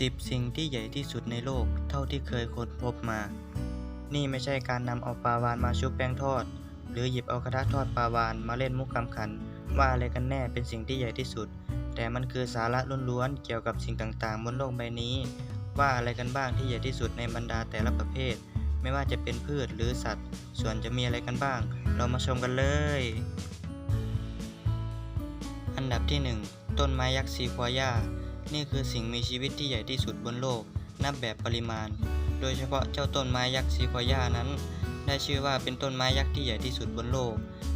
10 สิ่งที่ใหญ่ที่สุดในโลกเท่าที่เคยค้นพบมา นี่ไม่ใช่การนำเอาปลาวานมาชุบแป้งทอด หรือหยิบเอากระทะทอดปลาวานมาเล่นมุกคำขัน ว่าอะไรกันแน่เป็นสิ่งที่ใหญ่ที่สุด แต่มันคือสาระล้วนๆเกี่ยวกับสิ่งต่างๆ บนโลกใบนี้ ว่าอะไรกันบ้างที่ใหญ่ที่สุดในบรรดาแต่ละประเภท ไม่ว่าจะเป็นพืชหรือสัตว์ ส่วนจะมีอะไรกันบ้าง เรามาชมกันเลย อันดับที่ 1 ต้นไม้ยักษ์ซีควายา นี่คือสิ่งมีชีวิตที่ใหญ่ที่สุดบนโลก นับแบบปริมาณ โดยเฉพาะเจ้าต้นไม้ยักษ์ซีควายานั้น ได้ชื่อว่าเป็นต้นไม้ยักษ์ที่ใหญ่ที่สุดบนโลก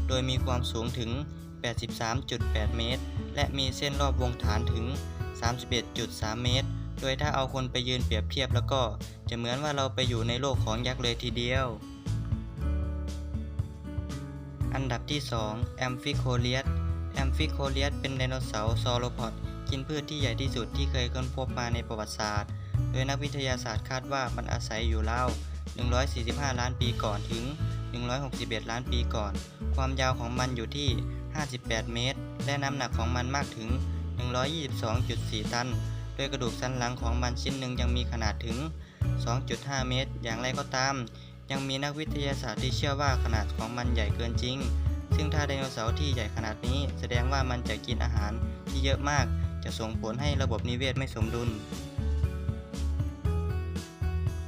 โดยมีความสูงถึง 83.8 เมตร และมีเส้นรอบวงฐานถึง 31.3 เมตร โดยถ้าเอาคนไปยืนเปรียบเทียบแล้วก็ จะเหมือนว่าเราไปอยู่ในโลกของยักษ์เลยทีเดียว อันดับที่2แอมฟิโคเลียสแอมฟิโคเลียสเป็นไดโนเสาร์ซอโรพอด กินพืชที่ใหญ่ที่สุดที่เคยค้นพบมาในประวัติศาสตร์ โดยนักวิทยาศาสตร์คาดว่ามันอาศัยอยู่ราว145 ล้านปีก่อนถึง 161 ล้านปีก่อน ความยาวของมันอยู่ที่ 58 เมตร และน้ำหนักของมันมากถึง 122.4 ตัน โดยกระดูกสันหลังของมันชิ้นหนึ่งยังมีขนาดถึง 2.5 เมตร อย่างไรก็ตาม ยังมีนักวิทยาศาสตร์ที่เชื่อว่าขนาดของมันใหญ่เกินจริง ซึ่งถ้าไดโนเสาร์ที่ใหญ่ขนาดนี้ แสดงว่ามันจะกินอาหารที่เยอะมาก จะส่งผลให้ระบบนิเวศไม่สมดุล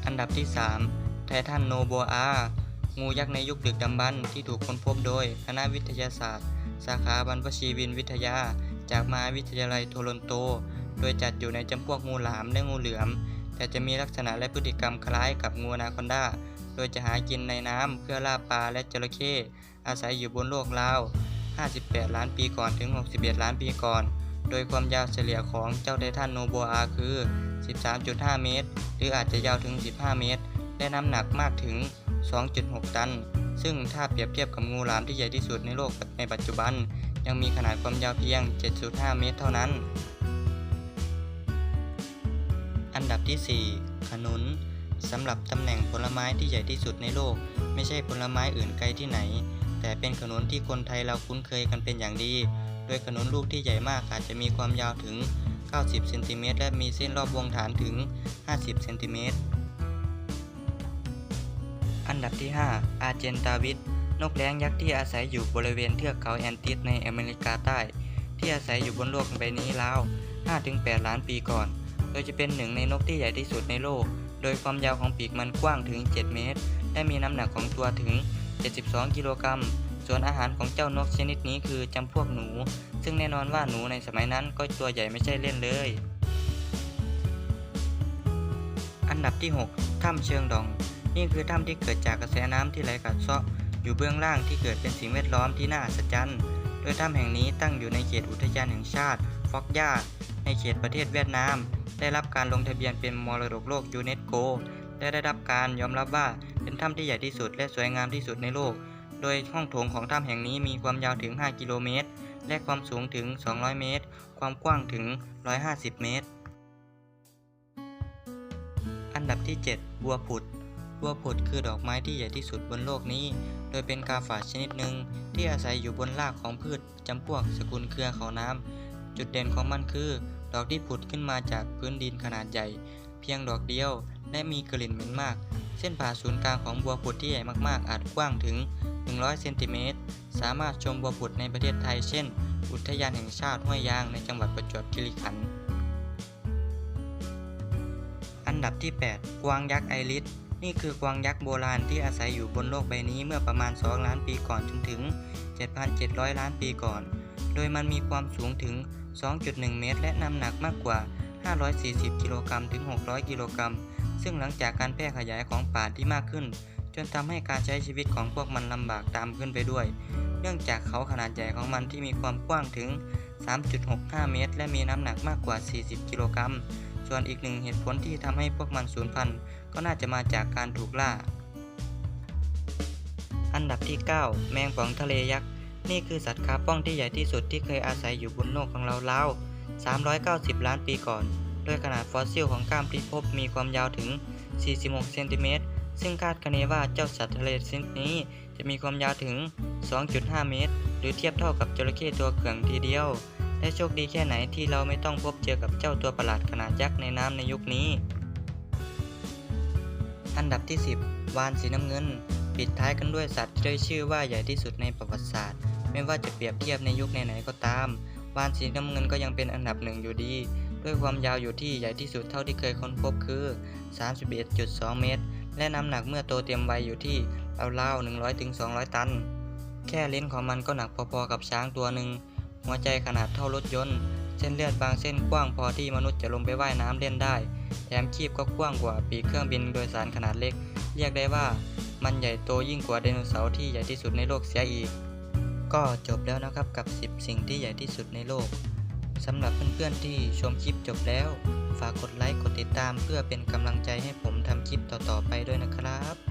อันดับที่ 3 ไททันโนโบอา งูยักษ์ในยุคดึกดำบรรพ์ที่ถูกค้นพบโดยคณะวิทยาศาสตร์ สาขาบรรพชีวินวิทยา จากมหาวิทยาลัยโทรอนโต โดยจัดอยู่ในจำพวกงูหลามและงูเหลือม แต่จะมีลักษณะและพฤติกรรมคล้ายกับงูนาคอนดาโดยจะหากินในน้ำเพื่อล่าปลาและจระเข้อาศัยอยู่บนโลกราว 58 ล้านปีก่อนถึง 61 ล้านปีก่อน โดยความยาวเฉลี่ยของเจ้าไททันโนโบอาคือ 13.5 เมตร หรืออาจจะยาวถึง 15 เมตร และน้ำหนักมากถึง 2.6 ตัน ซึ่งถ้าเปรียบเทียบกับงูหลามที่ใหญ่ที่สุดในโลกในปัจจุบัน ยังมีขนาดความยาวเพียง 7.5 เมตรเท่านั้น อันดับที่ 4 ขนุนสำหรับตำแหน่งผลไม้ที่ใหญ่ที่สุดในโลก ไม่ใช่ผลไม้อื่นไกลที่ไหน แต่เป็นขนุนที่คนไทยเราคุ้นเคยกันเป็นอย่างดี โดยขนุนลูกที่ใหญ่มากอาจจะมีความยาวถึง 90 เซนติเมตรและมีเส้นรอบวงฐานถึง 50 เซนติเมตร อันดับที่ 5 อาเจนตาวิสนกแร้งยักษ์ที่อาศัยอยู่บริเวณเทือกเขาแอนติสในอเมริกาใต้ ที่อาศัยอยู่บนโลกใบนี้ราว 5-8 ล้านปีก่อน โดยจะเป็นหนึ่งในนกที่ใหญ่ที่สุดในโลก โดยความยาวของปีกมันกว้างถึง 7 เมตร และมีน้ำหนักของตัวถึง 72 กิโลกรัม ส่วนอาหารของเจ้านกชนิดนี้คือจำพวกหนู ซึ่งแน่นอนว่าหนูในสมัยนั้นก็ตัวใหญ่ไม่ใช่เล่นเลย อันดับที่ 6 ถ้ำเชิงดอง นี่คือถ้ำที่เกิดจากกระแสน้ำที่ไหลกัดเซาะอยู่เบื้องล่างที่เกิดเป็นสิ่งแวดล้อมที่น่าอัศจรรย์โดยถ้ำแห่งนี้ตั้งอยู่ในเขตอุทยานแห่งชาติฟอกย่าในเขตประเทศเวียดนาม ได้รับการลงทะเบียนเป็นมรดกโลกยูเนสโกและได้รับการยอมรับว่าเป็นถ้ำที่ใหญ่ที่สุดและสวยงามที่สุดในโลก โดยห้องโถงของถ้ำแห่งนี้มีความยาวถึง 5 กิโลเมตร และความสูงถึง 200 เมตร ความกว้างถึง 150 เมตร อันดับที่ 7 บัวผุด บัวผุดคือดอกไม้ที่ใหญ่ที่สุดบนโลกนี้ โดยเป็นกาฝากชนิดหนึ่งที่อาศัยอยู่บนรากของพืชจำพวกสกุลเครือเขาน้ำ จุดเด่นของมันคือ ดอกที่ผุดขึ้นมาจากพื้นดินขนาดใหญ่ เพียงดอกเดียว และมีกลิ่นเหม็นมาก เส้นผ่าศูนย์กลางของบัวผุดที่ใหญ่มากๆ อาจกว้างถึง 100 เซนติเมตร สามารถชมบัวผุดในประเทศไทย เช่น อุทยานแห่งชาติห้วยยางในจังหวัดประจวบคีรีขันธ์ อันดับที่ 8 กวางยักษ์ไอริส นี่คือกวางยักษ์โบราณที่อาศัยอยู่บนโลกใบนี้เมื่อประมาณ 2 ล้านปีก่อนจนถึง 7,700 ล้านปีก่อน โดยมันมีความสูงถึง 2.1 เมตร และน้ำหนักมากกว่า 540 กิโลกรัมถึง 600 กิโลกรัม ซึ่งหลังจากการแพร่ขยายของป่าที่มากขึ้น จนทำให้การใช้ชีวิตของพวกมันลำบากตามขึ้นไปด้วย เนื่องจากเขาขนาดใหญ่ของมันที่มีความกว้างถึง 3.65 เมตร และมีน้ำหนักมากกว่า 40 กิโลกรัม ส่วนอีกหนึ่งเหตุผลที่ทำให้พวกมันสูญพันธุ์ก็น่าจะมาจากการถูกล่า อันดับที่ 9 แมงป่องทะเลยักษ์นี่คือสัตว์คาป้องที่ใหญ่ที่สุดที่เคยอาศัยอยู่บนโลกของเราราว390 ล้านปีก่อน โดยขนาดฟอสซิลของกล้ามที่พบมีความยาวถึง 46 เซนติเมตร ซึ่งคาดคะเนว่าเจ้าสัตว์ทะเลชนิดนี้จะมีความยาวถึง 2.5 เมตร หรือเทียบเท่ากับจระเข้ตัวเขื่องทีเดียว และโชคดีแค่ไหนที่เราไม่ต้องพบเจอกับเจ้าตัวประหลาดขนาดยักษ์ในน้ำในยุคนี้ อันดับที่ 10 วานสีน้ำเงิน ปิดท้ายกันด้วยสัตว์ที่ได้ชื่อว่าใหญ่ที่สุดในประวัติศาสตร์ ไม่ว่าจะเปรียบเทียบในยุคไหนๆก็ตาม วานสีน้ำเงินก็ยังเป็นอันดับหนึ่งอยู่ดี ด้วยความยาวอยู่ที่ใหญ่ที่สุดเท่าที่เคยค้นพบคือ 31.2 เมตร และน้ำหนักเมื่อโตเต็มวัยอยู่ที่ราวๆ100ถึง200 ตัน แค่เลนส์ของมันก็หนักพอๆกับช้างตัวหนึ่ง หัวใจขนาดเท่ารถยนต์ เส้นเลือดบางเส้นกว้างพอที่มนุษย์จะลงไปว่ายน้ำเล่นได้ แถมคีบก็กว้างกว่าปีกเครื่องบินโดยสารขนาดเล็ก เรียกได้ว่ามันใหญ่โตยิ่งกว่าไดโนเสาร์ที่ใหญ่ที่สุดในโลกเสียอีก ก็จบแล้วนะครับกับ 10 สิ่งที่ใหญ่ที่สุดในโลก สำหรับเพื่อนๆที่ชมคลิปจบแล้ว ฝากกดไลค์กดติดตามเพื่อเป็นกำลังใจให้ผมทำคลิปต่อๆไปด้วยนะครับ